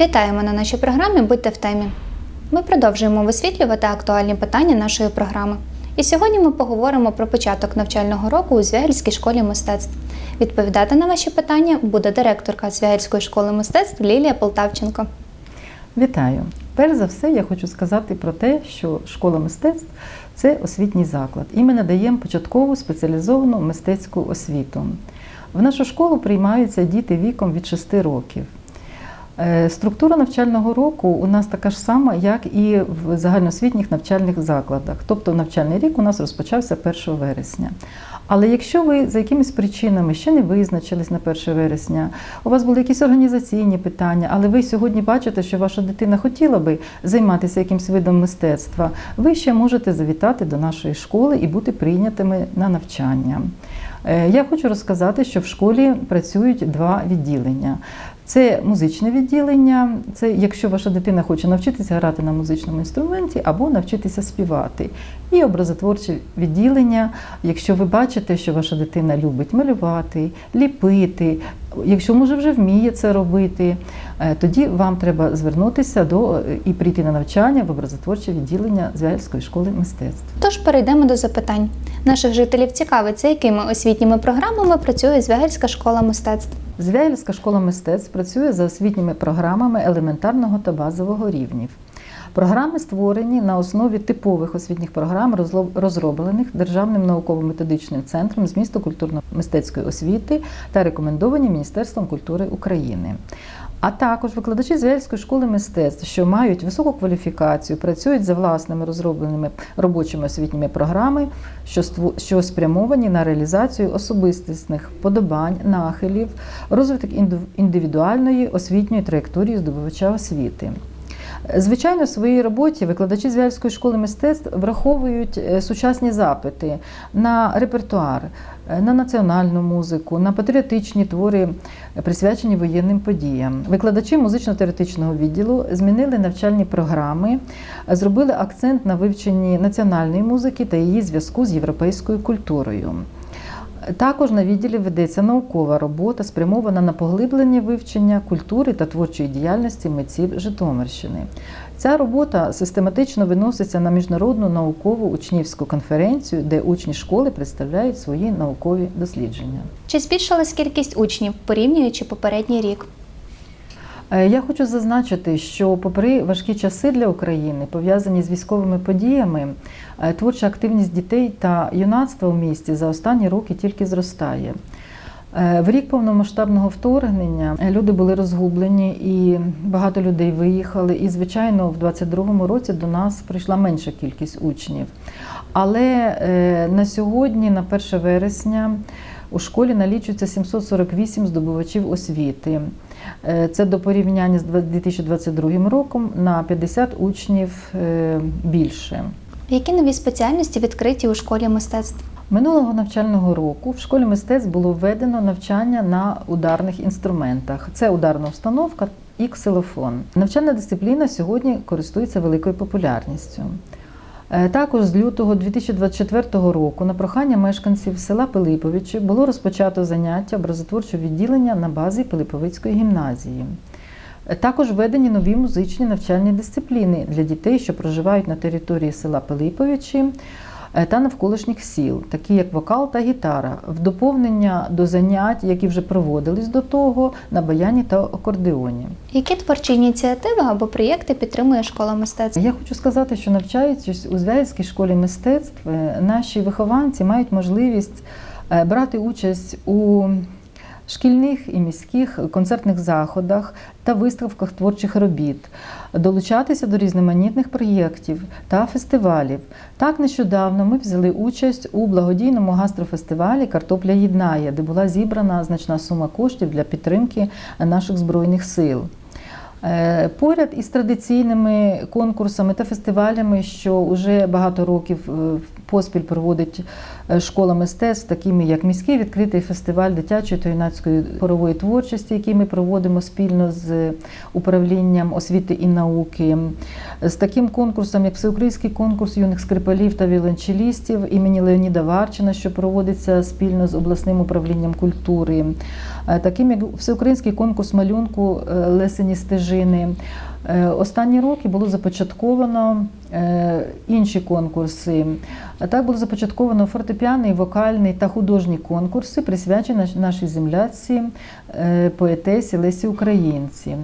Вітаємо на нашій програмі Будьте в темі. Ми продовжуємо висвітлювати актуальні питання нашої програми. І сьогодні ми поговоримо про початок навчального року у Звягельській школі мистецтв. Відповідати на ваші питання буде директорка Звягельської школи мистецтв Лілія Полтавченко. Вітаю! Перш за все, я хочу сказати про те, що школа мистецтв це освітній заклад, і ми надаємо початкову спеціалізовану мистецьку освіту. В нашу школу приймаються діти віком від 6 років. Е, Структура навчального року у нас така ж сама, як і в загальноосвітніх навчальних закладах. Тобто навчальний рік у нас розпочався 1 вересня. Але якщо ви за якимись причинами ще не визначились на 1 вересня, у вас були якісь організаційні питання, але ви сьогодні бачите, що ваша дитина хотіла би займатися якимсь видом мистецтва, ви ще можете завітати до нашої школи і бути прийнятими на навчання. Е, Я хочу розказати, що в школі працюють два відділення. Це музичне відділення, це якщо ваша дитина хоче навчитися грати на музичному інструменті або навчитися співати. І образотворче відділення, якщо ви бачите, що ваша дитина любить малювати, ліпити, якщо може вже вміє це робити, е, тоді вам треба звернутися до е, і прийти на навчання в образотворче відділення Звягельської школи мистецтв. Тож перейдемо до запитань. Наших жителів цікавиться, якими освітніми програмами працює Звягельська школа мистецтв. Звягельська школа мистецтв працює за освітніми програмами елементарного та базового рівнів. Програми створені на основі типових освітніх програм, розроблених Державним науково-методичним центром з місту культурно-мистецької освіти та рекомендовані Міністерством культури України. А також викладачі Звягельської школи мистецтв, що мають високу кваліфікацію, працюють за власними розробленими робочими освітніми програми, що що спрямовані на реалізацію особистісних вподобань, нахилів, розвиток індивідуальної освітньої траєкторії здобувача освіти. Звичайно, в своїй роботі викладачі Звяльської школи мистецтв враховують е, сучасні запити на репертуар, е, на національну музику, на патріотичні твори, присвячені воєнним подіям. Викладачі музично-теоретичного відділу змінили навчальні програми, зробили акцент на вивченні національної музики та її зв'язку з європейською культурою. Також на відділі ведеться наукова робота, спрямована на поглиблення вивчення культури та творчої діяльності митців Житомирщини. Ця робота систематично виноситься на міжнародну наукову учнівську конференцію, де учні школи представляють свої наукові дослідження. Чи збільшилась кількість учнів, порівнюючи попередній рік? Е, Я хочу зазначити, що попри важкі часи для України, пов'язані з військовими подіями, е, творча активність дітей та юнацтва в місті за останні роки тільки зростає. Е, В рік повномасштабного вторгнення люди були розгублені і багато людей виїхали. І, звичайно, в 22-му році до нас прийшла менша кількість учнів. Але на сьогодні, на 1 вересня, у школі налічується 748 здобувачів освіти. Е, Це до порівняння з 2022 роком на 50 учнів е, більше. Які нові спеціальності відкриті у школі мистецтв? Минулого навчального року в школі мистецтв було введено навчання на ударних інструментах. Це ударна установка і ксилофон. Навчальна дисципліна сьогодні користується великою популярністю. Е, Також з лютого 2024 року на прохання мешканців села Пилиповичі було розпочато заняття образотворчого відділення на базі Пилиповицької гімназії. Е, Також введені нові музичні навчальні дисципліни для дітей, що проживають на території села Пилиповичі та навколишніх сіл, такі як вокал та гітара, в доповнення до занять, які вже проводились до того на баяні та акордеоні. Які творчі ініціативи або проєкти підтримує школа мистецтв? Я хочу сказати, що навчаючись у Звязькій школі мистецтв, е, наші вихованці мають можливість е, брати участь у шкільних і міських концертних заходах та виставках творчих робіт, долучатися до різноманітних проєктів та фестивалів. Так нещодавно ми взяли участь у благодійному гастрофестивалі Картопля єднає, де була зібрана значна сума коштів для підтримки наших збройних сил. Е, Поряд із традиційними конкурсами та фестивалями, що вже багато років е, поспіль проводить е, школа мистецтв, такими як міський відкритий фестиваль дитячої та юнацької хорової творчості, який ми проводимо спільно з управлінням освіти і науки, з таким конкурсом, як всеукраїнський конкурс юних скрипалів та віолончелістів імені Леоніда Варчина, що проводиться спільно з обласним управлінням культури, е, таким як всеукраїнський конкурс малюнку е, Лесені стежини. Е, Останні роки було започатковано е, інші конкурси. Так було започатковано фортепіаний, вокальний та художні конкурси, присвячені нашій земляці е, поетесі Лесі Українці.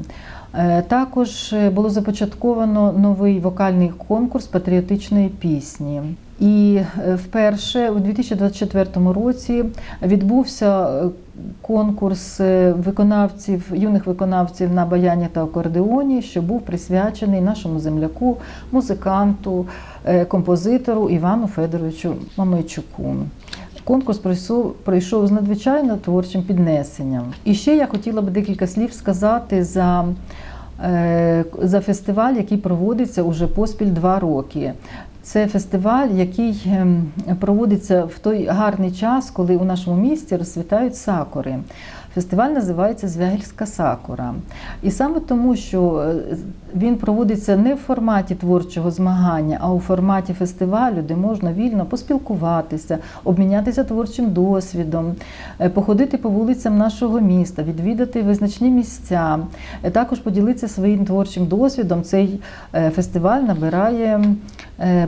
Е, Також е, було започатковано новий вокальний конкурс патріотичної пісні. І е, вперше у 2024 році відбувся конкурс виконавців, юних виконавців на баяні та акордеоні, що був присвячений нашому земляку, музиканту, композитору Івану Федоровичу Мамайчуку. Конкурс пройшов, пройшов з надзвичайно творчим піднесенням. І ще я хотіла б декілька слів сказати за, е, за фестиваль, який проводиться уже поспіль два роки. Це фестиваль, який ем, проводиться в той гарний час, коли у нашому місті розцвітають сакури. Фестиваль називається Звягельська сакура. І саме тому, що е, він проводиться не в форматі творчого змагання, а у форматі фестивалю, де можна вільно поспілкуватися, обмінятися творчим досвідом, е, походити по вулицям нашого міста, відвідати визначні місця, е, також поділитися своїм творчим досвідом. Цей фестиваль набирає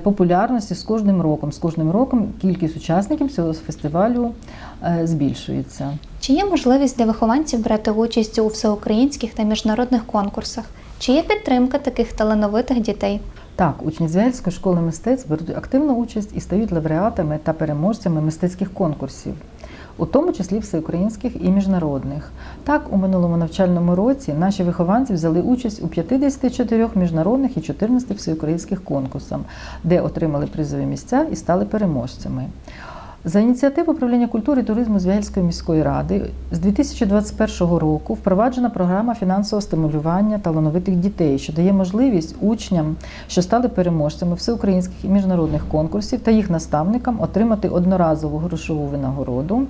популярності з кожним роком. З кожним роком кількість учасників цього фестивалю е, збільшується. Чи є можливість для вихованців брати участь у всеукраїнських та міжнародних конкурсах? Чи є підтримка таких талановитих дітей? Так, учні Звягельської школи мистецтв беруть активну участь і стають лауреатами та переможцями мистецьких конкурсів, у тому числі всеукраїнських і міжнародних. Так, у минулому навчальному році наші вихованці взяли участь у 54 міжнародних і 14 всеукраїнських конкурсах, де отримали призові місця і стали переможцями. За ініціативи управління культури і туризму Звягільської міської ради з 2021 року впроваджена програма фінансового стимулювання талановитих дітей, що дає можливість учням, що стали переможцями всеукраїнських і міжнародних конкурсів та їх наставникам отримати одноразову грошову винагороду.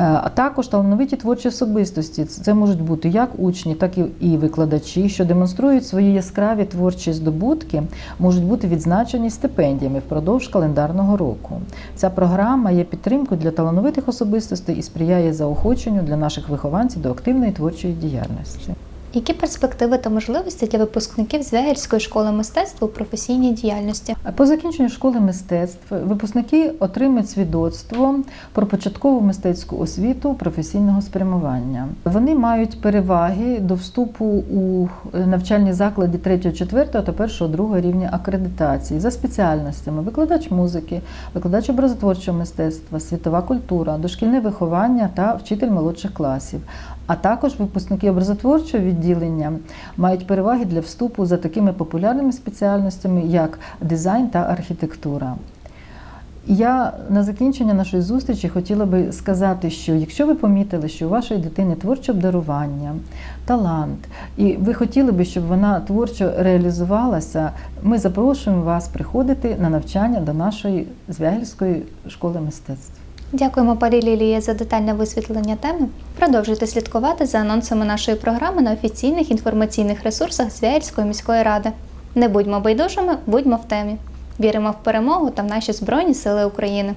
Е, А також талановиті творчі особистості. Це можуть бути як учні, так і- і викладачі, що демонструють свої яскраві творчі здобутки, можуть бути відзначені стипендіями впродовж календарного року. Ця програма є підтримкою для талановитих особистостей і сприяє заохоченню для наших вихованців до активної творчої діяльності. Які перспективи та можливості для випускників Звягельської школи мистецтва у професійній діяльності? По закінченню школи мистецтв випускники отримують свідоцтво про початкову мистецьку освіту професійного спрямування. Вони мають переваги до вступу у навчальні заклади 3, 4 та 1, 2 рівня акредитації за спеціальностями викладач музики, викладач образотворчого мистецтва, світова культура, дошкільне виховання та вчитель молодших класів. А також випускники образотворчого відділення мають переваги для вступу за такими популярними спеціальностями, як дизайн та архітектура. Я на закінчення нашої зустрічі хотіла би сказати, що якщо ви помітили, що у вашої дитини творче обдарування, талант, і ви хотіли би, щоб вона творчо реалізувалася, ми запрошуємо вас приходити на навчання до нашої Звягельської школи мистецтв. Дякуємо парі Лілії за детальне висвітлення теми. Продовжуйте слідкувати за анонсами нашої програми на офіційних інформаційних ресурсах Звіяльської міської ради. Не будьмо байдужими, будьмо в темі. Віримо в перемогу та в наші Збройні Сили України.